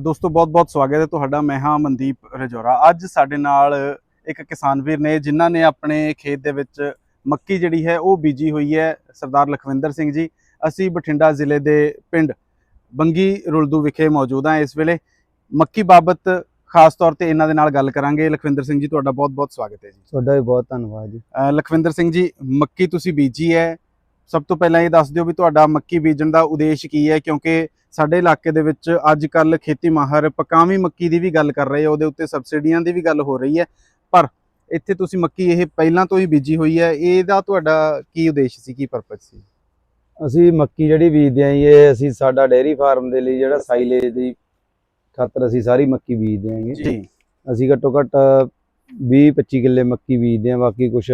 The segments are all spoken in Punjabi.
ਦੋਸਤੋ ਬਹੁਤ-ਬਹੁਤ ਸਵਾਗਤ ਹੈ ਤੁਹਾਡਾ। ਮੈਂ ਹਾਂ ਮਨਦੀਪ ਰਜੋਰਾ। ਅੱਜ ਸਾਡੇ ਨਾਲ ਇੱਕ ਕਿਸਾਨ ਵੀਰ ਨੇ ਜਿਨ੍ਹਾਂ ਨੇ ਆਪਣੇ ਖੇਤ ਦੇ ਵਿੱਚ ਮੱਕੀ ਜਿਹੜੀ ਹੈ ਉਹ ਬੀਜੀ ਹੋਈ ਹੈ ਸਰਦਾਰ ਲਖਵਿੰਦਰ ਸਿੰਘ ਜੀ। ਅਸੀਂ ਬਠਿੰਡਾ ਜ਼ਿਲ੍ਹੇ ਦੇ ਪਿੰਡ ਬੰਗੀ ਰੁਲਦੂ ਵਿਖੇ ਮੌਜੂਦ ਹਾਂ ਇਸ ਵੇਲੇ। ਮੱਕੀ ਬਾਬਤ ਖਾਸ ਤੌਰ ਤੇ ਇਹਨਾਂ ਦੇ ਨਾਲ ਗੱਲ ਕਰਾਂਗੇ। ਲਖਵਿੰਦਰ ਸਿੰਘ ਜੀ ਤੁਹਾਡਾ ਬਹੁਤ-ਬਹੁਤ ਸਵਾਗਤ ਹੈ ਜੀ। ਤੁਹਾਡਾ ਵੀ ਬਹੁਤ ਧੰਨਵਾਦ ਜੀ। ਲਖਵਿੰਦਰ ਸਿੰਘ ਜੀ ਮੱਕੀ ਤੁਸੀਂ ਬੀਜੀ ਹੈ। ਸਭ ਤੋਂ ਪਹਿਲਾਂ ਇਹ ਦੱਸ ਦਿਓ ਵੀ ਤੁਹਾਡਾ ਮੱਕੀ ਬੀਜਣ ਦਾ ਉਦੇਸ਼ ਕੀ ਹੈ ਕਿਉਂਕਿ ਸਾਡੇ ਇਲਾਕੇ ਦੇ ਵਿੱਚ ਅੱਜ ਕੱਲ ਖੇਤੀ ਮਾਹਰ ਪਕਾਵੀਂ ਮੱਕੀ ਦੀ ਵੀ ਗੱਲ ਕਰ ਰਹੇ ਆ ਉਹਦੇ ਉੱਤੇ ਸਬਸਿਡੀਆਂ ਦੀ ਵੀ ਗੱਲ ਹੋ ਰਹੀ ਹੈ। ਪਰ ਇੱਥੇ ਤੁਸੀਂ ਮੱਕੀ ਇਹ ਪਹਿਲਾਂ ਤੋਂ ਹੀ ਬੀਜੀ ਹੋਈ ਹੈ ਇਹਦਾ ਤੁਹਾਡਾ ਕੀ ਉਦੇਸ਼ ਸੀ ਕੀ ਪਰਪਸ ਸੀ? ਅਸੀਂ ਮੱਕੀ ਜਿਹੜੀ ਬੀਜਦੇ ਆਂ ਇਹ ਅਸੀਂ ਸਾਡਾ ਡੇਅਰੀ ਫਾਰਮ ਦੇ ਲਈ ਜਿਹੜਾ ਸਾਈਲੇਜ ਦੀ ਖਾਤਰ ਅਸੀਂ ਸਾਰੀ ਮੱਕੀ ਬੀਜਦੇ ਆਂਗੇ ਜੀ। ਅਸੀਂ ਘੱਟੋ ਘੱਟ 20 25 ਕਿੱਲੇ ਮੱਕੀ ਬੀਜਦੇ ਆਂ ਬਾਕੀ ਕੁਝ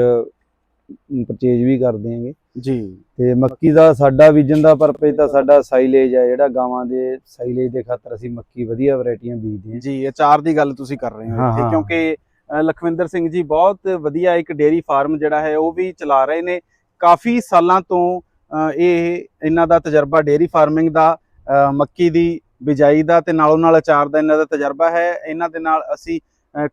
ਪਰਚੇਜ ਵੀ ਕਰਦੇ ਆਂਗੇ ਜੀ। ਤੇ ਮੱਕੀ ਦਾ ਸਾਡਾ ਬੀਜਣ ਦਾ ਪਰਪਸ ਤਾਂ ਸਾਡਾ ਸਾਈਲੇਜ ਹੈ ਜਿਹੜਾ ਗਾਵਾਂ ਦੇ ਸਾਈਲੇਜ ਦੇ ਖਾਤਰ ਅਸੀਂ ਮੱਕੀ ਵਧੀਆ ਵੈਰਾਈਟੀਆਂ ਬੀਜਦੇ ਆਂ ਜੀ ਅਚਾਰ ਦੀ ਗੱਲ ਤੁਸੀਂ ਕਰ ਰਹੇ ਹੋ। ਹਾਂ, ਇੱਥੇ ਹਾਂ। ਕਿਉਂਕਿ ਲਖਵਿੰਦਰ ਸਿੰਘ ਜੀ ਬਹੁਤ ਵਧੀਆ ਇੱਕ ਡੇਅਰੀ ਫਾਰਮ ਜਿਹੜਾ ਹੈ ਉਹ ਵੀ ਚਲਾ ਰਹੇ ਨੇ। ਕਾਫੀ ਸਾਲਾਂ ਤੋਂ ਇਹ ਇਹਨਾਂ ਦਾ ਤਜਰਬਾ ਡੇਅਰੀ ਫਾਰਮਿੰਗ ਦਾ ਮੱਕੀ ਦੀ ਬਿਜਾਈ ਦਾ ਤੇ ਨਾਲੋਂ ਨਾਲ ਅਚਾਰ ਦਾ ਇਹਨਾਂ ਦਾ ਤਜਰਬਾ ਹੈ। ਇਹਨਾਂ ਦੇ ਨਾਲ ਅਸੀਂ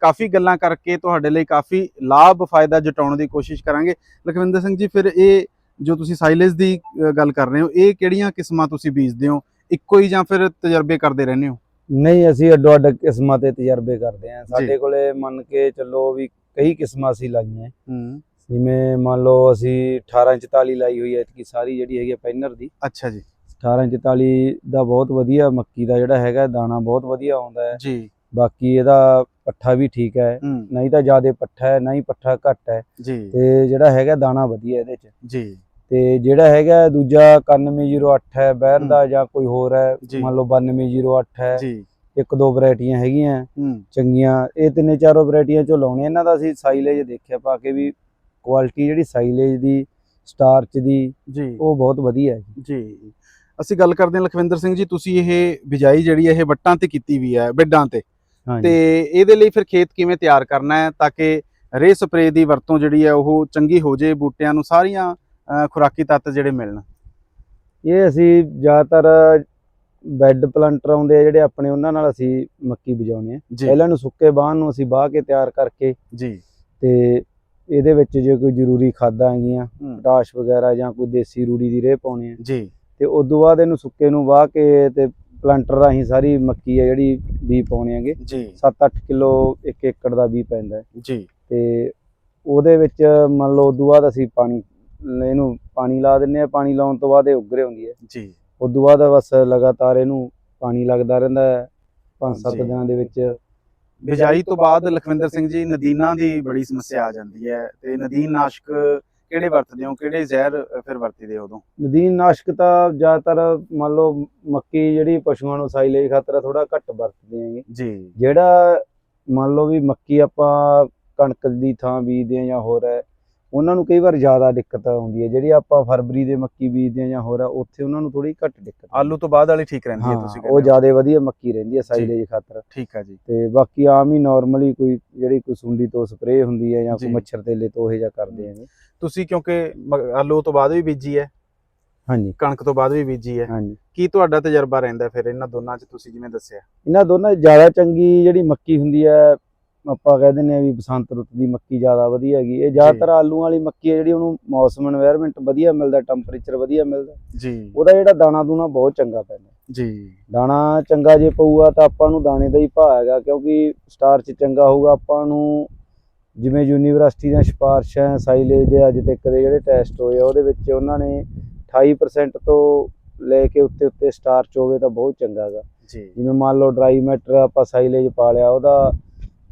ਕਾਫੀ ਗੱਲਾਂ ਕਰਕੇ ਤੁਹਾਡੇ ਲਈ ਕਾਫੀ ਲਾਭ ਫਾਇਦਾ ਜਟਾਉਣ ਦੀ ਕੋਸ਼ਿਸ਼ ਕਰਾਂਗੇ। ਲਖਵਿੰਦਰ ਸਿੰਘ ਜੀ ਫਿਰ ਇਹ ਜੋ ਤੁਸੀਂ ਸਾਈਲੇਜ ਦੀ ਗੱਲ ਕਰ ਰਹੇ ਹੋ ਇਹ ਕਿਹੜੀਆਂ ਕਿਸਮਾਂ ਤੁਸੀਂ ਬੀਜਦੇ ਹੋ? ਇੱਕੋ ਹੀ ਜਾਂ ਫਿਰ ਤਜਰਬੇ ਕਰਦੇ ਰਹਿੰਦੇ ਹੋ? ਨਹੀਂ ਅਸੀਂ ਅੱਡੋ ਅੱਡ ਕਿਸਮਾਂ ਤੇ ਤਜਰਬੇ ਕਰਦੇ ਆਂ ਸਾਡੇ ਕੋਲੇ ਮੰਨ ਕੇ ਚੱਲੋ ਵੀ ਕਈ ਕਿਸਮਾਂ ਅਸੀਂ ਲਾਈਆਂ। ਹੂੰ। ਜਿਵੇਂ ਮੰਨ ਲਓ ਅਸੀਂ 1844 ਲਾਈ ਹੋਈ ਹੈ ਇਤਕੀ ਸਾਰੀ ਜਿਹੜੀ ਹੈਗੀ ਹੈ ਪੈਨਰ ਦੀ। ਅੱਛਾ ਜੀ। 1844 ਦਾ ਬਹੁਤ ਵਧੀਆ ਮੱਕੀ ਦਾ ਜਿਹੜਾ ਹੈਗਾ ਦਾਣਾ ਬਹੁਤ ਵਧੀਆ ਆਉਂਦਾ ਹੈ। ਜੀ। ਬਾਕੀ ਇਹਦਾ ਪੱਠਾ ਵੀ ਠੀਕ ਹੈ ਨਹੀਂ ਤਾਂ ਜ਼ਿਆਦਾ ਪੱਠਾ ਹੈ ਨਹੀਂ ਪੱਠਾ ਘੱਟ ਹੈ। ਜੀ। ਤੇ ਜਿਹੜਾ ਹੈਗਾ ਦਾਣਾ ਵਧੀਆ ਇਹਦੇ ਚ। ਜੀ। ਤੇ ਜਿਹੜਾ ਹੈਗਾ ਦੂਜਾ 9108 ਹੈ ਬਹਿਰ। ਦਾ ਜਾਂ ਕੋਈ ਹੋਰ ਹੈ। ਮੰਨ ਲਓ 9208 ਹੈ ਜੀ। ਇੱਕ ਦੋ ਵੈਰਾਈਟੀਆਂ ਹੈਗੀਆਂ ਚੰਗੀਆਂ। ਇਹ ਤਿੰਨੇ ਚਾਰੋਂ ਵੈਰਾਈਟੀਆਂ ਚੋਂ ਲਾਉਣੇ ਇਹਨਾਂ ਦਾ ਅਸੀਂ ਸਾਈਲੇਜ ਦੇਖਿਆ ਪਾ ਕੇ ਵੀ ਕੁਆਲਿਟੀ ਜਿਹੜੀ ਸਾਈਲੇਜ ਦੀ ਸਟਾਰਚ ਦੀ ਉਹ ਬਹੁਤ ਵਧੀਆ ਹੈ ਜੀ। ਅਸੀਂ ਗੱਲ ਕਰਦੇ ਹਾਂ ਲਖਵਿੰਦਰ ਸਿੰਘ ਜੀ ਤੁਸੀਂ ਇਹ ਬਿਜਾਈ ਜਿਹੜੀ ਇਹ ਵੱਟਾਂ ਤੇ ਕੀਤੀ ਵੀ ਹੈ ਬੈੱਡਾਂ ਤੇ। ਤੇ ਇਹਦੇ ਲਈ ਫਿਰ ਖੇਤ ਕਿਵੇਂ ਤਿਆਰ ਕਰਨਾ ਹੈ ਤਾਂ ਕਿ ਰੇ ਸਪਰੇ ਦੀ ਵਰਤੋਂ ਜਿਹੜੀ ਹੈ ਉਹ ਚੰਗੀ ਹੋ ਜੇ ਬੂਟਿਆਂ ਨੂੰ ਸਾਰੀਆਂ ਖੁਰਾਕੀ ਤੱਤ ਜਿਹੜੇ ਮਿਲਣ? ਇਹ ਅਸੀਂ ਜ਼ਿਆਦਾਤਰ ਬੈੱਡ ਪਲੰਟਰ ਆਉਂਦੇ ਆ ਜਿਹੜੇ ਆਪਣੇ ਉਹਨਾਂ ਨਾਲ ਅਸੀਂ ਮੱਕੀ ਬਜਾਉਂਦੇ ਆ। ਪਹਿਲਾਂ ਨੂੰ ਸੁੱਕੇ ਬਾਹਨ ਨੂੰ ਅਸੀਂ ਬਾਹ ਕੇ ਤਿਆਰ ਕਰਕੇ ਜੀ। ਤੇ ਇਹਦੇ ਵਿੱਚ ਜੇ ਕੋਈ ਜ਼ਰੂਰੀ ਖਾਦਾਂ ਹੈਗੀਆਂ ਹੂੰ, ਪਟਾਸ਼ ਵਗੈਰਾ ਜਾਂ ਕੋਈ ਦੇਸੀ ਰੂੜੀ ਦੀ ਰੇਹ ਪਾਉਣੀ ਆ। ਜੀ। ਤੇ ਉਸ ਤੋਂ ਬਾਅਦ ਇਹਨੂੰ ਸੁੱਕੇ ਨੂੰ ਵਾਹ ਕੇ ਤੇ ਪਲੰਟਰ ਰਾਹੀਂ ਸਾਰੀ ਮੱਕੀ ਆ ਜਿਹੜੀ ਬੀ ਪਾਉਣੇ ਆਗੇ ਜੀ। 7-8 ਕਿਲੋ ਇੱਕ ਏਕੜ ਦਾ ਬੀ ਪੈਂਦਾ ਹੈ। ਜੀ। ਤੇ ਉਹਦੇ ਵਿੱਚ ਮੰਨ ਲਓ ਤੋਂ ਬਾਅਦ ਅਸੀਂ ਪਾਣੀ ਇਹਨੂੰ ਪਾਣੀ ਲਾ ਦਿੰਨੇ ਆ ਪਾਣੀ ਲਾਉਣ ਤੋਂ ਬਾਅਦ ਇਹ ਉੱਗਰੇ ਹੁੰਦੀ ਹੈ। ਜੀ। ਤੋਂ ਬਾਅਦ ਬਸ ਲਗਾਤਾਰ ਇਹਨੂੰ ਪਾਣੀ ਲੱਗਦਾ ਰਹਿੰਦਾ ਹੈ। ਪੰਜ ਸੱਤ ਜੀ। ਦਿਨਾਂ ਦੇ ਵਿੱਚ ਬਿਜਾਈ ਤੋਂ ਬਾਅਦ ਲਖਵਿੰਦਰ ਸਿੰਘ ਜੀ ਨਦੀਨਾਂ ਦੀ ਬੜੀ ਸਮੱਸਿਆ ਆ ਜਾਂਦੀ ਹੈ ਤੇ ਨਦੀਨ ਨਾਸ਼ਕ ਕਿਹੜੇ ਵਰਤਦੇ ਹੋ? ਕਿਹੜੇ ਜ਼ਹਿਰ ਫਿਰ ਵਰਤਦੇ ਹੋ ਉਦੋਂ? ਨਦੀਨ ਨਾਸ਼ਕ ਤਾਂ ਜ਼ਿਆਦਾਤਰ ਮੰਨ ਲਓ ਮੱਕੀ ਜਿਹੜੀ ਪਸ਼ੂਆਂ ਨੂੰ ਸਾਈਲੇਜ ਖਾਤਰ ਥੋੜਾ ਘੱਟ ਵਰਤਦੇ ਆਂਗੇ ਜੀ। ਜਿਹੜਾ ਮੰਨ ਲਓ ਵੀ ਮੱਕੀ ਆਪਾਂ ਕਣਕ ਦੀ ਥਾਂ ਬੀਜਦੇ ਆ ਜਾਂ ਹੋਰ ਹੈ ਉਹਨਾਂ ਨੂੰ ਕਈ ਵਾਰ ਜ਼ਿਆਦਾ ਦਿੱਕਤ ਆਉਂਦੀ ਹੈ ਜਿਹੜੀ ਆਪਾਂ ਫਰਵਰੀ ਦੇ ਮੱਕੀ ਬੀਜਦੇ ਆ ਜਾਂ ਹੋਰ ਹੈ ਉੱਥੇ ਉਹਨਾਂ ਨੂੰ ਥੋੜੀ ਘੱਟ ਦਿੱਕਤ ਆਲੂ ਤੋਂ ਬਾਅਦ ਵਾਲੀ ਠੀਕ ਰਹਿੰਦੀ ਹੈ ਤੁਸੀਂ ਉਹ ਕਹਿੰਦੇ ਹੋ। ਜ਼ਿਆਦਾ ਵਧੀਆ ਮੱਕੀ ਰਹਿੰਦੀ ਹੈ ਸਾਈਲੇਜ ਖਾਤਰ। ਠੀਕ ਹੈ ਜੀ। ਤੇ ਬਾਕੀ ਆਮ ਹੀ ਨਾਰਮਲੀ ਕੋਈ ਜਿਹੜੀ ਕੋਈ ਸੁੰਡੀ ਤੋਂ ਸਪਰੇਅ ਹੁੰਦੀ ਹੈ ਜਾਂ ਜੀ। ਕੋਈ ਮੱਛਰ ਤੇਲੇ ਤੋਂ ਇਹ ਜਿਹਾ ਕਰਦੇ ਆਂਗੇ ਤੁਸੀਂ ਕਿਉਂਕਿ ਆਲੂ ਤੋਂ ਬਾਅਦ ਵੀ ਬੀਜੀ ਹੈ। ਹਾਂਜੀ। ਕਣਕ ਤੋਂ ਬਾਅਦ ਵੀ ਬੀਜੀ ਹੈ। ਹਾਂਜੀ। ਕੀ ਤੁਹਾਡਾ ਤਜਰਬਾ ਰਹਿੰਦਾ ਫਿਰ ਇਹਨਾਂ ਦੋਨਾਂ 'ਚ ਤੁਸੀਂ ਜਿਵੇਂ ਦੱਸਿਆ? ਇਹਨਾਂ ਦੋਨਾਂ 'ਚ ਜ਼ਿਆਦਾ ਚੰਗੀ ਜਿਹੜੀ ਮੱਕੀ ਹੁੰਦੀ ਹੈ ਆਪਾਂ ਕਹਿ ਦਿੰਨੇ ਆ ਵੀ ਬਸੰਤ ਰੁੱਤ ਦੀ ਮੱਕੀ ਜ਼ਿਆਦਾ ਵਧੀਆ ਹੈਗੀ। ਇਹ ਜ਼ਿਆਦਾਤਰ ਆਲੂ ਵਾਲੀ ਮੱਕੀ ਹੈ ਜਿਹੜੀ ਉਹਨੂੰ ਮੌਸਮ এনवायरमेंट ਵਧੀਆ ਮਿਲਦਾ ਟੈਂਪਰੇਚਰ ਵਧੀਆ ਮਿਲਦਾ। ਜੀ। ਉਹਦਾ ਜਿਹੜਾ ਦਾਣਾ ਦੂਣਾ ਬਹੁਤ ਚੰਗਾ ਪੈਂਦਾ। ਜੀ। ਦਾਣਾ ਚੰਗਾ ਜੇ ਪਊਗਾ ਤਾਂ ਆਪਾਂ ਨੂੰ ਦਾਣੇ ਦਾ ਹੀ ਭਾਅ ਹੈਗਾ ਕਿਉਂਕਿ ਸਟਾਰਚ ਚੰਗਾ ਹੋਊਗਾ ਆਪਾਂ ਨੂੰ ਜਿਵੇਂ ਯੂਨੀਵਰਸਿਟੀ ਦੀਆਂ ਸਿਫਾਰਸ਼ਾਂ ਸਾਈਲੇਜ ਦੇ ਅੱਜ ਤੱਕ ਦੇ ਜਿਹੜੇ ਟੈਸਟ ਹੋਏ ਆ ਉਹਦੇ ਵਿੱਚ ਉਹਨਾਂ ਨੇ 28% ਤੋਂ ਲੈ ਕੇ ਉੱਤੇ ਉੱਤੇ ਸਟਾਰਚ ਹੋਵੇ ਤਾਂ ਬਹੁਤ ਚੰਗਾ ਹੈਗਾ। ਜਿਵੇਂ ਮੰਨ ਲਓ ਡਰਾਈ ਮੈਟਰ ਆਪਾਂ ਸਾਈਲੇਜ ਪਾ ਲਿਆ ਉਹਦਾ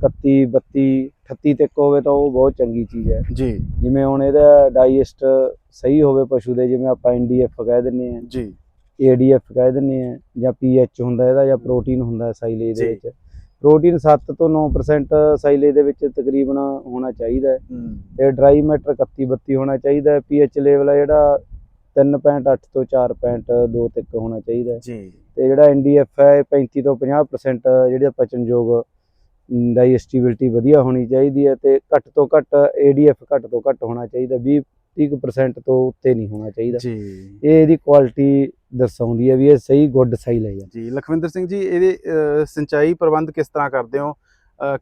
31 32 38 ਤੱਕ ਹੋਵੇ ਤਾਂ ਉਹ ਬਹੁਤ ਚੰਗੀ ਚੀਜ਼ ਹੈ। ਜੀ। ਜਿਵੇਂ ਹੁਣ ਇਹਦਾ ਡਾਈਜੈਸਟ ਸਹੀ ਹੋਵੇ ਪਸ਼ੂ ਦੇ ਜਿਵੇਂ ਆਪਾਂ ਐਨਡੀਐਫ ਕਹਿ ਦਿੰਨੇ ਆ ਜੀ। ਏਡੀਐਫ ਕਹਿ ਦਿੰਨੇ ਆ ਜਾਂ ਪੀਐਚ ਹੁੰਦਾ ਇਹਦਾ ਜਾਂ ਪ੍ਰੋਟੀਨ ਹੁੰਦਾ ਸਾਈਲੇਜ ਦੇ। ਵਿੱਚ। ਪ੍ਰੋਟੀਨ 7 ਤੋਂ 9% ਸਾਈਲੇਜ ਦੇ ਵਿੱਚ ਤਕਰੀਬਨ ਹੋਣਾ ਚਾਹੀਦਾ ਤੇ ਡਰਾਈ ਮੈਟਰ 31 32 ਹੋਣਾ ਚਾਹੀਦਾ ਪੀਐਚ ਲੈਵਲ ਹੈ ਜਿਹੜਾ 3.8 ਤੋਂ 4.2 ਤੱਕ ਹੋਣਾ ਚਾਹੀਦਾ ਜੀ। ਤੇ ਜਿਹੜਾ ਐਨਡੀਐਫ ਹੈ ਇਹ 35 ਤੋਂ 50% ਜਿਹੜਾ ਪਚਨਯੋਗ ਡਾਈਜੈਸਟਿਬਿਲਟੀ ਵਧੀਆ ਹੋਣੀ ਚਾਹੀਦੀ ਹੈ ਤੇ ਘੱਟ ਤੋਂ ਘੱਟ ਏਡੀਐਫ ਘੱਟ ਤੋਂ ਘੱਟ ਹੋਣਾ ਚਾਹੀਦਾ 20 30% ਤੋਂ ਉੱਤੇ ਨਹੀਂ ਹੋਣਾ ਚਾਹੀਦਾ। ਜੀ। ਇਹ ਇਹਦੀ ਕੁਆਲਿਟੀ ਦਰਸਾਉਂਦੀ ਹੈ ਵੀ ਇਹ ਸਹੀ ਗੁੱਡ ਸਾਈਲ ਹੈ। ਜੀ ਲਖਵਿੰਦਰ ਸਿੰਘ ਜੀ ਇਹਦੇ ਸਿੰਚਾਈ ਪ੍ਰਬੰਧ ਕਿਸ ਤਰ੍ਹਾਂ ਕਰਦੇ ਹੋ?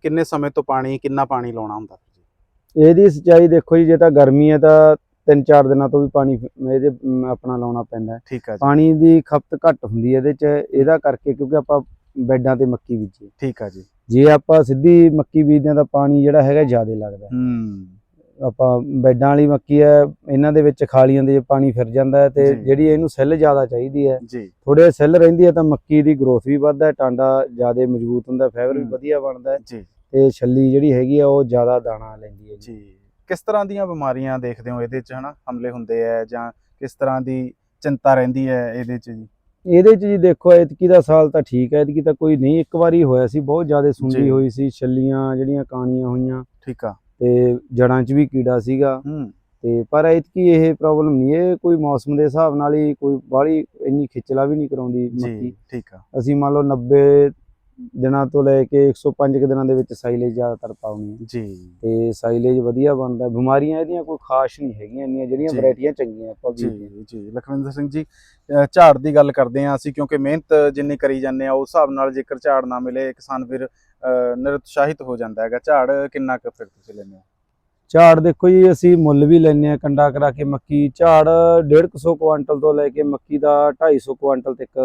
ਕਿੰਨੇ ਸਮੇਂ ਤੋਂ ਪਾਣੀ ਕਿੰਨਾ ਪਾਣੀ ਲਾਉਣਾ ਹੁੰਦਾ? ਇਹਦੀ ਸਿੰਚਾਈ ਦੇਖੋ ਜੀ ਜੇ ਤਾਂ ਗਰਮੀ ਹੈ ਤਾਂ ਤਿੰਨ ਚਾਰ ਦਿਨਾਂ ਤੋਂ ਵੀ ਪਾਣੀ ਇਹਦੇ ਆਪਣਾ ਲਾਉਣਾ ਪੈਂਦਾ ਹੈ। ਪਾਣੀ ਦੀ ਖਪਤ ਘੱਟ ਹੁੰਦੀ ਹੈ ਇਹਦੇ ਚ ਇਹਦਾ ਕਰਕੇ ਕਿਉਂਕਿ ਆਪਾਂ ਬੈਡਾਂ ਤੇ ਮੱਕੀ ਬੀਜੀ ਠੀਕ ਆ ਜੀ। ਜੇ ਆਪਾਂ ਸਿੱਧੀ ਮੱਕੀ ਬੀਜਦੇ ਤਾਂ ਪਾਣੀ ਜਿਹੜਾ ਹੈਗਾ ਜ਼ਿਆਦਾ ਲੱਗਦਾ। ਹੈ। ਆਪਾਂ ਬੈਡਾਂ ਵਾਲੀ ਮੱਕੀ ਹੈ ਇਹਨਾਂ ਦੇ ਵਿੱਚ ਖਾਲੀਆਂ ਦੇ ਪਾਣੀ ਫਿਰ ਜਾਂਦਾ ਤੇ। ਜਿਹੜੀ ਇਹਨੂੰ ਸੈੱਲ ਜ਼ਿਆਦਾ ਚਾਹੀਦੀ ਹੈ ਥੋੜੇ ਸੈੱਲ ਰਹਿੰਦੀ ਹੈ ਤਾਂ ਮੱਕੀ ਦੀ ਗਰੋਥ ਵੀ ਵੱਧਦਾ ਹੈ ਟਾਂਡਾ ਜ਼ਿਆਦਾ ਮਜ਼ਬੂਤ ਹੁੰਦਾ ਫਾਈਬਰ ਵੀ। ਵਧੀਆ ਬਣਦਾ ਤੇ ਛੱਲੀ ਜਿਹੜੀ ਹੈਗੀ ਆ ਉਹ ਜ਼ਿਆਦਾ ਦਾਣਾ ਲੈਂਦੀ ਹੈ ਜੀ। ਕਿਸ ਤਰ੍ਹਾਂ ਦੀਆਂ ਬਿਮਾਰੀਆਂ ਦੇਖਦੇ ਹੋ ਇਹਦੇ ਚ ਹਨਾ? ਹਮਲੇ ਹੁੰਦੇ ਆ ਜਾਂ ਕਿਸ ਤਰ੍ਹਾਂ ਦੀ ਚਿੰਤਾ ਰਹਿੰਦੀ ਹੈ ਇਹਦੇ ਚ ਜੀ? ਇਹਦੇ ਚ ਜੀ ਦੇਖੋ ਐਤਕੀ ਦਾ ਸਾਲ ਤਾਂ ਠੀਕ ਹੈ ਐਤਕੀ ਤਾਂ ਕੋਈ ਨਹੀਂ। ਇੱਕ ਵਾਰੀ ਹੋਇਆ ਸੀ ਬਹੁਤ ਜ਼ਿਆਦਾ ਸੁੰਡੀ। ਹੋਈ ਸੀ ਛੱਲੀਆਂ ਜਿਹੜੀਆਂ ਕਾਣੀਆਂ ਹੋਈਆਂ। ਠੀਕ ਆ। ਤੇ ਜੜਾਂ 'ਚ ਵੀ ਕੀੜਾ ਸੀਗਾ। ਹੂੰ। ਤੇ ਪਰ ਐਤਕੀ ਇਹ ਪ੍ਰੋਬਲਮ ਨਹੀਂ ਇਹ ਕੋਈ ਮੌਸਮ ਦੇ ਹਿਸਾਬ ਨਾਲ ਹੀ ਕੋਈ ਬਾਹਲੀ ਇੰਨੀ ਖਿਚਲਾ ਵੀ ਨਹੀਂ ਕਰਾਉਂਦੀ ਮੱਕੀ। ਠੀਕ ਆ। ਅਸੀਂ ਮੰਨ ਲਓ 90 ਦਿਨਾਂ ਤੋਂ ਲੈ ਕੇ 105 ਕੁ ਦਿਨਾਂ ਦੇ ਵਿੱਚ ਸਾਈਲੇਜ ਜ਼ਿਆਦਾਤਰ ਪਾਉਣੀ ਹੈ। ਜੀ। ਤੇ ਸਾਈਲੇਜ ਵਧੀਆ ਬਣਦਾ ਹੈ। ਬਿਮਾਰੀਆਂ ਇਹਦੀਆਂ ਕੋਈ ਖਾਸ ਨਹੀਂ ਹੈਗੀਆਂ ਇੰਨੀਆਂ ਜਿਹੜੀਆਂ। ਵੈਰਾਈਟੀਆਂ ਚੰਗੀਆਂ ਆਪਾਂ ਜੀ। ਜੀ। ਲਖਵਿੰਦਰ ਸਿੰਘ ਜੀ ਝਾੜ ਦੀ ਗੱਲ ਕਰਦੇ ਆ ਅਸੀਂ ਕਿਉਂਕਿ ਮਿਹਨਤ ਜਿੰਨੀ ਕਰੀ ਜਾਂਦੇ ਆ ਉਸ ਹਿਸਾਬ ਨਾਲ ਜੇਕਰ ਝਾੜ ਨਾ ਮਿਲੇ ਕਿਸਾਨ ਫਿਰ ਨਿਰਉਤਸ਼ਾਹਿਤ ਹੋ ਜਾਂਦਾ ਹੈਗਾ। ਝਾੜ ਕਿੰਨਾ ਕੁ ਫਿਰ ਤੁਸੀਂ ਲੈਂਦੇ ਹੋ? ਝਾੜ ਦੇਖੋ ਜੀ ਅਸੀਂ ਮੁੱਲ ਵੀ ਲੈਂਦੇ ਆ ਕੰਡਾ ਕਰਾ ਕੇ ਮੱਕੀ। ਝਾੜ 150 ਕੁਆਂਟਲ ਤੋਂ ਲੈ ਕੇ ਮੱਕੀ ਦਾ 250 ਕੁਆਂਟਲ ਤੱਕ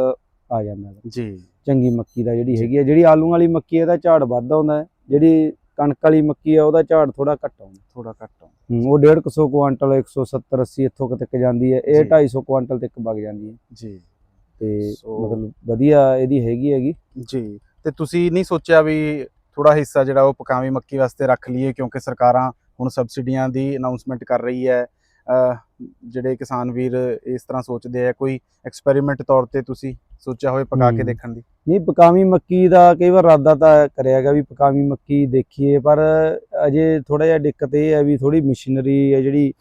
ਆ ਜਾਂਦਾ ਜੀ। ਚੰਗੀ ਮੱਕੀ ਦਾ ਜਿਹੜੀ ਹੈਗੀ ਹੈ ਜਿਹੜੀ ਆਲੂ ਵਾਲੀ ਮੱਕੀ ਹੈ ਇਹਦਾ ਝਾੜ ਵੱਧ ਆਉਂਦਾ ਜਿਹੜੀ ਕਣਕ ਵਾਲੀ ਮੱਕੀ ਹੈ ਉਹਦਾ ਝਾੜ ਥੋੜਾ ਘੱਟ ਆਉਂਦਾ ਥੋੜਾ ਘੱਟ ਆ। ਹੂੰ, ਉਹ 150 ਕੁਆਂਟਲ 170 80 ਇੱਥੋਂ ਤੱਕ ਜਾਂਦੀ ਹੈ। ਇਹ ਜੀ। 250 ਕੁਆਂਟਲ ਤੱਕ ਵਗ ਜਾਂਦੀ ਹੈ। ਜੀ। ਤੇ ਮਤਲਬ ਵਧੀਆ ਇਹਦੀ ਹੈਗੀ ਹੈਗੀ। ਜੀ ਤੇ ਤੁਸੀਂ ਨਹੀਂ ਸੋਚਿਆ ਵੀ ਥੋੜਾ ਹਿੱਸਾ ਜਿਹੜਾ ਉਹ ਪਕਾਵੀ ਮੱਕੀ ਵਾਸਤੇ ਰੱਖ ਲਈਏ ਕਿਉਂਕਿ ਸਰਕਾਰਾਂ ਹੁਣ ਸਬਸਿਡੀਆਂ ਦੀ ਅਨਾਉਂਸਮੈਂਟ ਕਰ ਰਹੀ ਹੈ। ਜਿਹੜੇ ਕਿਸਾਨ ਵੀਰ ਇਸ ਤਰ੍ਹਾਂ ਸੋਚਦੇ ਆ ਕੋਈ ਐਕਸਪੈਰੀਮੈਂਟ ਤੌਰ ਤੇ ਤੁਸੀਂ ਸੋਚਿਆ ਹੋਵੇ ਪਕਾ ਕੇ। ਦੇਖਣ ਦੀ। ਨਹੀਂ ਪਕਾਵੀ ਮੱਕੀ ਦਾ ਕਈ ਵਾਰ ਇਰਾਦਾ ਤਾਂ ਕਰਿਆਗਾ ਵੀ ਪਕਾਵੀ ਮੱਕੀ ਦੇਖੀਏ ਪਰ ਅਜੇ ਥੋੜਾ ਜਿਹਾ ਦਿੱਕਤ ਇਹ ਹੈ ਵੀ ਥੋੜੀ ਮਸ਼ੀਨਰੀ ਹੈ ਜਿਹੜੀ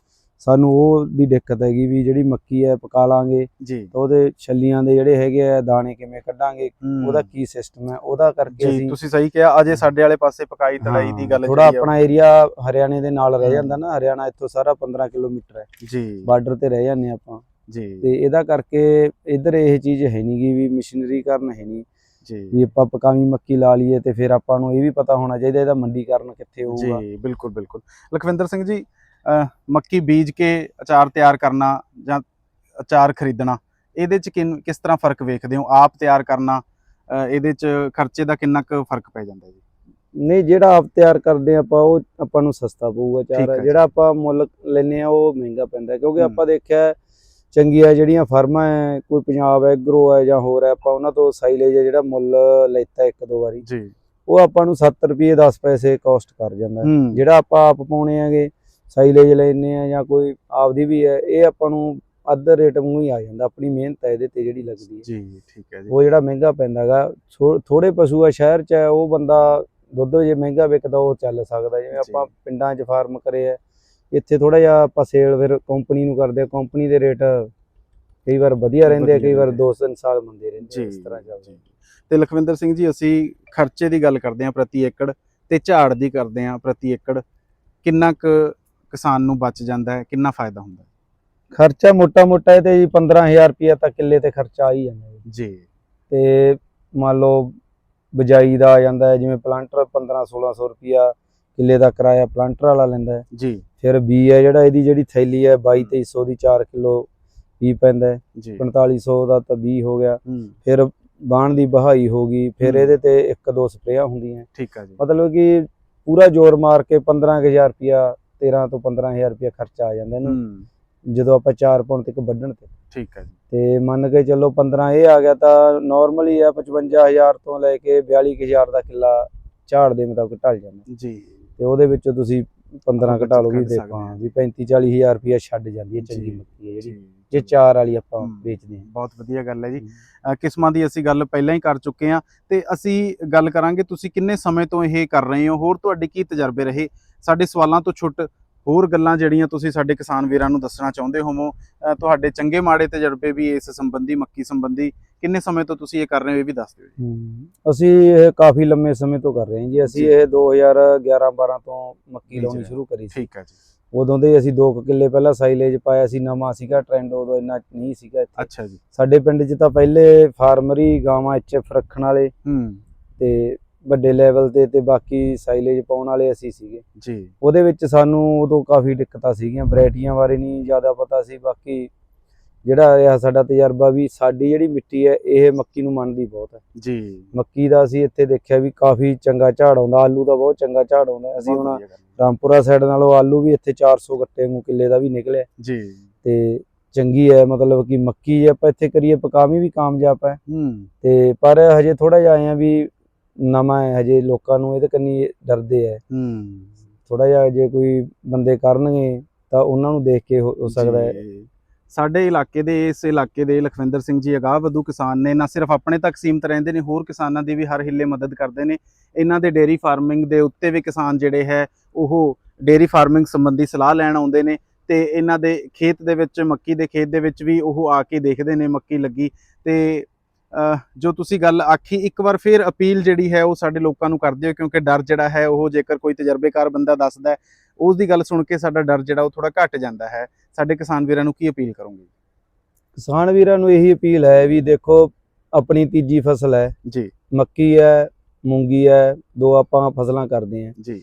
ਸਾਨੂੰ ਉਹ ਦੀ ਦਿੱਕਤ ਹੈਗੀ ਵੀ ਜਿਹੜੀ ਮੱਕੀ ਹੈ ਪਕਾ ਲਾਂਗੇ। ਜੀ। ਤਾਂ ਉਹਦੇ ਛੱਲੀਆਂ ਦੇ ਜਿਹੜੇ ਹੈਗੇ ਆ ਦਾਣੇ ਕਿਵੇਂ ਕੱਢਾਂਗੇ। ਉਹਦਾ ਕੀ ਸਿਸਟਮ ਹੈ ਉਹਦਾ ਕਰਕੇ ਜੀ ਅਸੀਂ ਤੁਸੀਂ ਸਹੀ ਕਿਹਾ ਅਜੇ ਸਾਡੇ ਵਾਲੇ ਪਾਸੇ ਪਕਾਈ ਤੜਾਈ ਦੀ ਗੱਲ ਥੋੜਾ ਆਪਣਾ ਏਰੀਆ ਹਰਿਆਣੇ ਦੇ ਨਾਲ ਰਹਿ। ਜਾਂਦਾ ਨਾ ਹਰਿਆਣਾ ਇੱਥੋਂ ਸਾਰਾ 15 ਕਿਲੋਮੀਟਰ ਹੈ। ਜੀ। ਬਾਰਡਰ ਤੇ ਰਹਿ ਜਾਂਦੇ ਆਪਾਂ। ਜੀ। ਤੇ ਇਹਦਾ ਕਰਕੇ ਇੱਧਰ ਇਹ ਚੀਜ਼ ਹੈ ਨਹੀਂ ਗੀ ਵੀ ਮਸ਼ੀਨਰੀ ਕਰਨ ਹੈ ਨਹੀਂ ਜੀ। ਵੀ ਆਪਾਂ ਪਕਾਵੀ ਮੱਕੀ ਲਾ ਲਈਏ ਤੇ ਫਿਰ ਆਪਾਂ ਨੂੰ ਇਹ ਵੀ ਪਤਾ ਹੋਣਾ ਚਾਹੀਦਾ ਇਹਦਾ ਮੰਡੀਕਰਨ ਕਿੱਥੇ ਹੋਊਗਾ। ਜੀ ਬਿਲਕੁਲ ਬਿਲਕੁਲ। ਲਖਵਿੰਦਰ ਸਿੰਘ ਜੀ ਮੱਕੀ ਬੀਜ ਕੇ ਅਚਾਰ ਤਿਆਰ ਕਰਨਾ ਜਾਂ ਅਚਾਰ ਖਰੀਦਣਾ ਇਹਦੇ ਚ ਕਿਸ ਤਰ੍ਹਾਂ ਫ਼ਰਕ ਵੇਖਦੇ ਹੋ? ਆਪ ਤਿਆਰ ਕਰਨਾ ਇਹਦੇ ਚ ਖਰਚੇ ਦਾ ਕਿੰਨਾ ਕੁ ਫ਼ਰਕ ਪੈ ਜਾਂਦਾ ਜੀ? ਨਹੀਂ ਜਿਹੜਾ ਆਪ ਤਿਆਰ ਕਰਦੇ ਆਪਾਂ ਉਹ ਆਪਾਂ ਨੂੰ ਸਸਤਾ ਪਊਗਾ ਚਾਰ। ਜਿਹੜਾ ਆਪਾਂ ਮੁੱਲ ਲੈਨੇ ਆ ਉਹ ਮਹਿੰਗਾ ਪੈਂਦਾ ਕਿਉਂਕਿ। ਆਪਾਂ ਦੇਖਿਆ ਚੰਗੀਆਂ ਜਿਹੜੀਆਂ ਫਰਮਾਂ ਹੈ ਕੋਈ ਪੰਜਾਬ ਐਗਰੋ ਹੈ ਜਾਂ ਹੋਰ ਹੈ ਆਪਾਂ ਉਹਨਾਂ ਤੋਂ ਸਾਈਲੇਜ ਜਿਹੜਾ ਮੁੱਲ ਲੈਤਾ ਇੱਕ ਦੋ ਵਾਰੀ ਜੀ। ਉਹ ਆਪਾਂ ਨੂੰ 7 ਰੁਪਏ 10 ਪੈਸੇ ਕਾਸਟ ਕਰ ਜਾਂਦਾ ਜਿਹੜਾ ਆਪਾਂ ਆਪ ਪਾਉਣੇ ਆਗੇ ਸਾਈਲੇਜ ਲੈਨੇ ਆ ਜਾਂ ਕੋਈ ਆਪਦੀ ਵੀ ਹੈ ਇਹ ਆਪਾਂ ਨੂੰ ਅੱਧ ਰੇਟ ਮੂੰਹ ਹੀ ਆ ਜਾਂਦਾ ਆਪਣੀ ਮਿਹਨਤ ਹੈ ਇਹਦੇ ਤੇ ਜਿਹੜੀ ਲੱਗਦੀ ਹੈ ਜੀ ਠੀਕ ਹੈ ਜੀ। ਉਹ ਜਿਹੜਾ ਮਹਿੰਗਾ ਪੈਂਦਾਗਾ ਥੋੜੇ ਪਸ਼ੂ ਆ ਸ਼ਹਿਰ 'ਚ ਉਹ ਬੰਦਾ ਦੁੱਧ ਜੇ ਮਹਿੰਗਾ ਵਿਕਦਾ ਉਹ ਚੱਲ ਸਕਦਾ ਜਿਵੇਂ ਜੀ। ਆਪਾਂ ਪਿੰਡਾਂ 'ਚ ਫਾਰਮ ਕਰੇ ਆ ਇੱਥੇ ਥੋੜਾ ਜਿਹਾ ਆਪਾਂ ਸੇਲ ਫਿਰ ਕੰਪਨੀ ਨੂੰ ਕਰਦੇ ਆ ਕੰਪਨੀ ਦੇ ਰੇਟ ਕਈ ਵਾਰ ਵਧੀਆ ਰਹਿੰਦੇ ਆ ਕਈ ਵਾਰ ਰਹਿੰਦੇ 2-3 ਸਾਲ ਮੰਦੇ ਰਹਿੰਦੇ ਆ ਇਸ ਤਰ੍ਹਾਂ ਚੱਲਦਾ। ਤੇ ਲਖਵਿੰਦਰ ਸਿੰਘ ਜੀ ਅਸੀਂ ਖਰਚੇ ਦੀ ਗੱਲ ਕਰਦੇ ਹਾਂ ਪ੍ਰਤੀ ਏਕੜ ਤੇ ਝਾੜ ਦੀ ਕਰਦੇ ਹਾਂ ਪ੍ਰਤੀ ਏਕੜ। ਕਿੰਨਾ ਕੁ ਕਿਸਾਨ ਨੂੰ ਬਚ ਜਾਂਦਾ ਹੈ ਕਿੰਨਾ ਫਾਇਦਾ ਹੁੰਦਾ ਹੈ? ਖਰਚਾ ਮੋਟਾ-ਮੋਟਾ ਇਹ ਤੇ ਜੀ 15000 ਰੁਪਇਆ ਤਾਂ ਕਿੱਲੇ ਤੇ ਖਰਚਾ ਆ ਹੀ ਜਾਂਦਾ ਜੀ। ਤੇ ਮੰਨ ਲਓ ਬਜਾਈ ਦਾ ਆ ਜਾਂਦਾ ਹੈ ਜਿਵੇਂ ਪਲਾਂਟਰ 15-1600 ਰੁਪਇਆ ਕਿੱਲੇ ਦਾ ਕਿਰਾਇਆ ਪਲਾਂਟਰ ਵਾਲਾ ਲੈਂਦਾ ਹੈ। ਜੀ। ਫਿਰ ਬੀ ਹੈ ਜਿਹੜਾ ਇਹਦੀ ਜਿਹੜੀ ਥੈਲੀ ਹੈ 22-2300 ਦੀ 4 ਕਿਲੋ ਬੀ ਪੈਂਦਾ ਹੈ। ਜੀ। 4500 ਦਾ ਤਾਂ 20 ਹੋ ਗਿਆ। ਫਿਰ ਬਾਣ ਦੀ ਬਹਾਈ ਹੋ ਗਈ। ਫਿਰ। ਇਹਦੇ ਤੇ ਇੱਕ ਦੋ ਸਪਰੇਆਂ ਹੁੰਦੀਆਂ ਠੀਕ ਆ ਜੀ। ਮਤਲਬ ਕਿ ਪੂਰਾ ਜ਼ੋਰ ਮਾਰ ਕੇ 15000 ਰੁਪਿਆ 13 ਤੋਂ 15000 ਰੁਪਿਆ ਖਰਚਾ ਆ ਜਾਂਦਾ ਇਹਨੂੰ। ਜਦੋਂ ਆਪਾਂ 4 ਪੌਣ ਤੱਕ ਵੱਢਣ ਤੇ। ਠੀਕ ਹੈ ਜੀ। ਤੇ ਮੰਨ ਕੇ ਚੱਲੋ 15 ਇਹ ਆ ਗਿਆ ਤਾਂ ਨਾਰਮਲੀ ਆ 55000 ਤੋਂ ਲੈ ਕੇ 42000 ਦਾ ਕਿੱਲਾ ਝਾੜ ਦੇ ਮੁਤਾਬਕ ਢਲ ਜਾਂਦਾ। ਜੀ। ਤੇ ਉਹਦੇ ਵਿੱਚੋਂ ਤੁਸੀਂ 15 ਵਿੱਚ ਘਟਾ ਲਓ ਵੀ ਦੇਖੋ ਵੀ 35 40000 ਰੁਪਿਆ ਛੱਡ ਜਾਂਦੀ ਹੈ ਚੰਗੀ ਮੱਕੀ ਹੈ ਜਿਹੜੀ। ਜੀ ਚਾਰ ਵਾਲੀ ਆਪਾਂ। ਵੇਚਦੇ ਹਾਂ। ਬਹੁਤ ਵਧੀਆ ਗੱਲ ਹੈ ਜੀ। ਕਿਸਮਾਂ ਦੀ ਅਸੀਂ ਗੱਲ ਪਹਿਲਾਂ ਹੀ ਕਰ ਚੁੱਕੇ ਹਾਂ ਤੇ ਅਸੀਂ ਗੱਲ ਕਰਾਂਗੇ ਤੁਸੀਂ ਕਿੰਨੇ ਸਮੇਂ ਤੋਂ ਇਹ ਕਰ ਰਹੇ ਹੋ? ਹੋਰ ਤੁਹਾਡੇ ਕੀ ਤਜਰਬੇ ਰਹੇ? ਸਾਡੇ ਸਵਾਲਾਂ ਤੋਂ ਛੁੱਟ ਹੋਰ ਗੱਲਾਂ ਜਿਹੜੀਆਂ ਤੁਸੀਂ ਸਾਡੇ ਕਿਸਾਨ ਵੀਰਾਂ ਨੂੰ ਦੱਸਣਾ ਚਾਹੁੰਦੇ ਹੋਵੋ ਤੁਹਾਡੇ ਚੰਗੇ ਮਾੜੇ ਤਜਰਬੇ ਵੀ ਇਸ ਸੰਬੰਧੀ ਮੱਕੀ ਸੰਬੰਧੀ ਕਿੰਨੇ ਸਮੇਂ ਤੋਂ ਤੁਸੀਂ ਇਹ ਕਰ ਰਹੇ ਹੋ ਇਹ ਵੀ ਦੱਸ ਦਿਓ ਜੀ। ਅਸੀਂ ਇਹ ਕਾਫੀ ਲੰਮੇ ਸਮੇਂ ਤੋਂ ਕਰ ਰਹੇ ਹਾਂ ਜੀ। ਅਸੀਂ। ਇਹ 2011 12 ਤੋਂ ਮੱਕੀ ਲਾਉਣੀ ਸ਼ੁਰੂ ਕਰੀ ਸੀ। ਠੀਕ ਹੈ ਜੀ। ਉਦੋਂ ਦੇ ਅਸੀਂ 2 ਕਿੱਲੇ ਪਹਿਲਾਂ ਸਾਈਲੇਜ ਪਾਇਆ ਸੀ ਨਵਾਂ ਸੀਗਾ ਟ੍ਰੈਂਡ ਉਦੋਂ ਇੰਨਾ ਨਹੀਂ ਸੀਗਾ ਇੱਥੇ। ਅੱਛਾ ਜੀ। ਸਾਡੇ ਪਿੰਡ 'ਚ ਤਾਂ ਪਹਿਲੇ ਫਾਰਮਰੀ ਗਾਵਾਂ ਐਚਐਫ ਰੱਖਣ ਵਾਲੇ ਹੂੰ। ਤੇ ਵੱਡੇ ਲੈਵਲ ਤੇ ਤੇ ਬਾਕੀ ਸਾਈਲੇਜ ਪਾਉਣ ਵਾਲੇ ਅਸੀਂ ਸੀਗੇ। ਜੀ। ਉਹਦੇ ਵਿੱਚ ਸਾਨੂੰ ਉਦੋਂ ਕਾਫੀ ਦਿੱਕਤਾਂ ਸੀਗੀਆਂ ਵੈਰਾਈਟੀਆਂ ਬਾਰੇ ਨਹੀਂ ਜ਼ਿਆਦਾ ਪਤਾ ਸੀ। ਬਾਕੀ ਜਿਹੜਾ ਇਹ ਸਾਡਾ ਤਜਰਬਾ ਵੀ ਸਾਡੀ ਜਿਹੜੀ ਮਿੱਟੀ ਹੈ ਇਹ ਮੱਕੀ ਨੂੰ ਮੰਨਦੀ ਬਹੁਤ ਹੈ। ਜੀ। ਮੱਕੀ ਦਾ ਅਸੀਂ ਇੱਥੇ ਦੇਖਿਆ ਵੀ ਕਾਫੀ ਚੰਗਾ ਝਾੜ ਆਉਂਦਾ ਆਲੂ ਦਾ ਬਹੁਤ ਚੰਗਾ ਝਾੜ ਆਉਂਦਾ ਅਸੀਂ ਹੁਣ। ਰਾਮਪੁਰਾ ਸਾਈਡ ਨਾਲੋਂ ਆਲੂ ਵੀ ਇੱਥੇ 400 ਗੱਟੇ ਨੂੰ ਕਿੱਲੇ ਦਾ ਵੀ ਨਿਕਲਿਆ। ਜੀ। ਤੇ ਚੰਗੀ ਹੈ ਮਤਲਬ ਕਿ ਮੱਕੀ ਜੇ ਆਪਾਂ ਇੱਥੇ ਕਰੀਏ ਪਕਾਵੀ ਵੀ ਕਾਮਯਾਬ ਹੈ। ਤੇ ਪਰ ਹਜੇ ਥੋੜਾ ਜਿਹਾ ਆਏ ਆ ਵੀ ਨਵਾਂ ਹੈ ਹਜੇ ਲੋਕਾਂ ਨੂੰ ਇਹਦੇ ਕੰਨੀ ਡਰਦੇ ਹੂੰ। ਥੋੜਾ ਜਿਹਾ ਜੇ ਕੋਈ ਬੰਦੇ ਕਰਨਗੇ ਤਾਂ ਉਹਨਾਂ ਨੂੰ ਦੇਖ ਕੇ ਹੋ ਸਕਦਾ ਹੈ। ਸਾਡੇ ਇਲਾਕੇ ਦੇ, ਇਸ ਇਲਾਕੇ ਦੇ ਲਖਵਿੰਦਰ ਸਿੰਘ ਜੀ ਅਗਾਹ ਵਧੂ ਕਿਸਾਨ ਨੇ, ਨਾ ਸਿਰਫ ਆਪਣੇ ਤੱਕ ਸੀਮਤ ਰਹਿੰਦੇ ਨੇ, ਹੋਰ ਕਿਸਾਨਾਂ ਦੀ ਵੀ ਹਰ ਹਿੱਲੇ ਮਦਦ ਕਰਦੇ ਨੇ। ਇਹਨਾਂ ਦੇ ਡੇਅਰੀ ਫਾਰਮਿੰਗ ਦੇ ਉੱਤੇ ਵੀ ਕਿਸਾਨ ਜਿਹੜੇ ਹੈ, ਉਹ ਡੇਅਰੀ ਫਾਰਮਿੰਗ ਸੰਬੰਧੀ ਸਲਾਹ ਲੈਣ ਆਉਂਦੇ ਨੇ ਤੇ ਇਹਨਾਂ ਦੇ ਖੇਤ ਦੇ ਵਿੱਚ, ਮੱਕੀ ਦੇ ਖੇਤ ਦੇ ਵਿੱਚ ਵੀ ਉਹ ਆ ਕੇ ਦੇਖਦੇ ਨੇ ਮੱਕੀ ਲੱਗੀ ਤੇ ਜੋ ਤੁਸੀਂ ਗੱਲ ਆਖੀ, ਇੱਕ ਵਾਰ ਫਿਰ ਅਪੀਲ ਜਿਹੜੀ ਹੈ, ਉਹ ਸਾਡੇ ਲੋਕਾਂ ਨੂੰ ਕਰਦੇ ਹੋ ਕਿਉਂਕਿ ਡਰ ਜਿਹੜਾ ਹੈ, ਉਹ ਜੇਕਰ ਕੋਈ ਤਜਰਬੇਕਾਰ ਬੰਦਾ ਦੱਸਦਾ ਉਸ ਦੀ ਗੱਲ ਸੁਣ ਕੇ ਸਾਡਾ ਡਰ ਜਿਹੜਾ, ਉਹ ਥੋੜਾ ਘਟ ਜਾਂਦਾ ਹੈ। ਸਾਡੇ ਕਿਸਾਨ ਵੀਰਾਂ ਨੂੰ ਕੀ ਅਪੀਲ ਕਰੋਗੇ? ਕਿਸਾਨ ਵੀਰਾਂ ਨੂੰ ਇਹੀ ਅਪੀਲ ਹੈ ਵੀ ਦੇਖੋ ਆਪਣੀ ਤੀਜੀ ਫਸਲ ਹੈ। ਜੀ। ਮੱਕੀ ਹੈ ਮੂੰਗੀ ਹੈ ਦੋ ਆਪਾਂ ਫਸਲਾਂ ਕਰਦੇ ਹਾਂ। ਜੀ।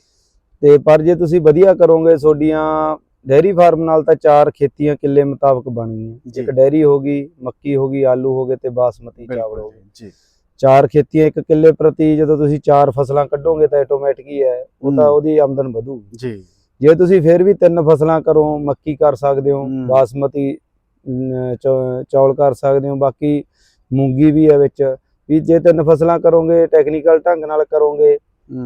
ਤੇ ਪਰ ਜੇ ਤੁਸੀਂ ਵਧੀਆ ਕਰੋਗੇ ਤੁਹਾਡੀਆਂ ਡੈਰੀ ਫਾਰਮ ਨਾਲ ਤਾਂ ਚਾਰ ਖੇਤੀਆਂ ਕਿੱਲੇ ਮੁਤਾਬਕ ਬਣ ਗਈਆਂ। ਇੱਕ ਡੈਰੀ ਹੋ ਗਈ ਮੱਕੀ ਹੋ ਗਈ ਆਲੂ ਹੋ ਗਏ ਤੇ ਬਾਸਮਤੀ ਚਾਵਲ ਹੋ ਗਏ। ਜੀ। ਚਾਰ ਖੇਤੀਆਂ ਇੱਕ ਕਿੱਲੇ ਪ੍ਰਤੀ ਜਦੋਂ ਤੁਸੀਂ ਚਾਰ ਫਸਲਾਂ ਕੱਢੋਗੇ ਤਾਂ ਆਟੋਮੈਟਿਕ ਹੀ ਹੈ ਉਹ ਤਾਂ। ਉਹਦੀ ਆਮਦਨ ਵਧੂਗੀ। ਜੀ। ਜੇ ਤੁਸੀਂ ਫਿਰ ਵੀ ਤਿੰਨ ਫਸਲਾਂ ਕਰੋ ਮੱਕੀ ਕਰ ਸਕਦੇ ਹੋ। ਬਾਸਮਤੀ ਚੌਲ ਕਰ ਸਕਦੇ ਹੋ ਬਾਕੀ ਮੂੰਗੀ ਵੀ ਹੈ ਵਿੱਚ ਵੀ ਜੇ ਤਿੰਨ ਫਸਲਾਂ ਕਰੋਗੇ ਟੈਕਨੀਕਲ ਢੰਗ ਨਾਲ ਕਰੋਗੇ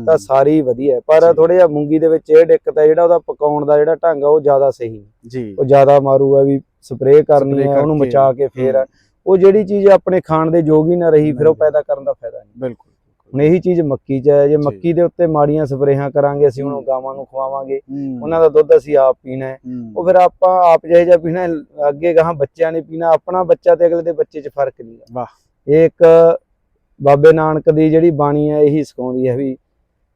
ਤਾਂ ਸਾਰੀ ਵਧੀਆ। ਪਰ। ਥੋੜਾ ਜਿਹਾ ਮੂੰਗੀ ਦੇ ਵਿੱਚ ਇਹ ਦਿੱਕਤ ਹੈ ਜਿਹੜਾ ਉਹਦਾ ਪਕਾਉਣ ਦਾ ਜਿਹੜਾ ਢੰਗ ਆ ਉਹ ਜ਼ਿਆਦਾ ਸਹੀ ਜੀ ਉਹ ਜ਼ਿਆਦਾ ਮਾਰੂਗਾ ਵੀ ਸਪਰੇਅ ਕਰਨੀ ਹੈ ਉਹਨੂੰ ਮਚਾ ਕੇ ਫੇਰ। ਉਹ ਜਿਹੜੀ ਚੀਜ਼ ਆਪਣੇ ਖਾਣ ਦੇ ਯੋਗ ਹੀ ਨਾ ਰਹੀ ਫਿਰ ਉਹ। ਪੈਦਾ ਕਰਨ ਦਾ ਫਾਇਦਾ ਨਹੀਂ ਬਿਲਕੁਲ ਹੁਣ ਇਹੀ ਚੀਜ਼ ਮੱਕੀ 'ਚ ਹੈ ਜੇ। ਮੱਕੀ ਦੇ ਉੱਤੇ ਮਾੜੀਆਂ ਸਪਰੇਹਾਂ ਕਰਾਂਗੇ ਅਸੀਂ। ਉਹਨੂੰ ਗਾਵਾਂ ਨੂੰ ਖਵਾਵਾਂਗੇ ਉਹਨਾਂ ਦਾ ਦੁੱਧ ਅਸੀਂ ਆਪ ਪੀਣਾ ਹੈ ਉਹ ਫਿਰ ਆਪਾਂ ਆਪ ਜਿਹੇ ਜਿਹਾ ਪੀਣਾ ਅੱਗੇ ਗਾਹਾਂ ਬੱਚਿਆਂ ਨੇ ਪੀਣਾ ਆਪਣਾ ਬੱਚਾ ਤੇ ਅਗਲੇ ਦੇ ਬੱਚੇ 'ਚ ਫ਼ਰਕ ਨਹੀਂ ਵਾਹ। ਇਹ ਇੱਕ ਬਾਬੇ ਨਾਨਕ ਦੀ ਜਿਹੜੀ ਬਾਣੀ ਹੈ ਇਹੀ ਸਿਖਾਉਂਦੀ ਹੈ ਵੀ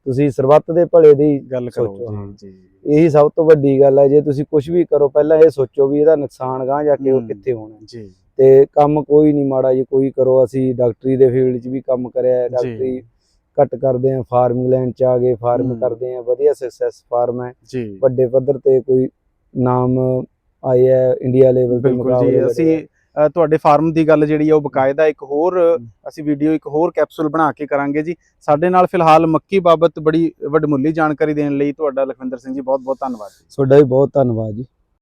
ਤੁਸੀਂ ਸਰਬੱਤ ਦੇ ਭਲੇ ਦੀ ਗੱਲ ਕਰੋ। ਜੀ ਜੀ ਇਹੀ ਸਭ ਤੋਂ ਵੱਡੀ ਗੱਲ ਹੈ ਜੇ ਤੁਸੀਂ ਕੁਝ ਵੀ ਕਰੋ ਪਹਿਲਾਂ ਇਹ ਸੋਚੋ ਵੀ ਇਹਦਾ ਨੁਕਸਾਨ ਗਾਂ ਜਾ ਕੇ ਉਹ। ਕਿੱਥੇ ਹੋਣਾ। ਜੀ ਤੇ ਕੰਮ ਕੋਈ ਨਹੀਂ ਮਾੜਾ ਜੀ ਕੋਈ ਕਰੋ ਅਸੀਂ ਡਾਕਟਰੀ ਦੇ ਫੀਲਡ 'ਚ ਵੀ ਕੰਮ ਕਰਿਆ ਡਾਕਟਰੀ ਘੱਟ ਕਰਦੇ ਆ ਫਾਰਮਿੰਗ ਲਾਈਨ 'ਚ ਆ ਗਏ ਫਾਰਮ। ਕਰਦੇ ਆ ਵਧੀਆ ਸਕਸੈਸ ਫਾਰਮ ਹੈ। ਵੱਡੇ ਪੱਧਰ ਤੇ ਕੋਈ ਨਾਮ ਆਇਆ ਹੈ ਇੰਡੀਆ ਲੈਵਲ ਤੇ ਬਿਲਕੁਲ ਮੁਕਾਬਲੇ ਜੀ ਅਸੀਂ ਤੁਹਾਡੇ ਫਾਰਮ ਦੀ ਗੱਲ ਜਿਹੜੀ ਆ ਉਹ ਬਕਾਇਦਾ ਇੱਕ ਹੋਰ ਅਸੀਂ ਵੀਡੀਓ ਇੱਕ ਹੋਰ ਕੈਪਸੂਲ ਬਣਾ ਕੇ ਕਰਾਂਗੇ ਜੀ। ਸਾਡੇ ਨਾਲ ਫਿਲਹਾਲ ਮੱਕੀ ਬਾਬਤ ਬੜੀ ਵੱਡਮੁੱਲੀ ਜਾਣਕਾਰੀ ਦੇਣ ਲਈ ਤੁਹਾਡਾ ਲਖਵਿੰਦਰ ਸਿੰਘ ਜੀ ਬਹੁਤ ਬਹੁਤ ਧੰਨਵਾਦ ਤੁਹਾਡਾ ਵੀ ਬਹੁਤ ਧੰਨਵਾਦ ਜੀ।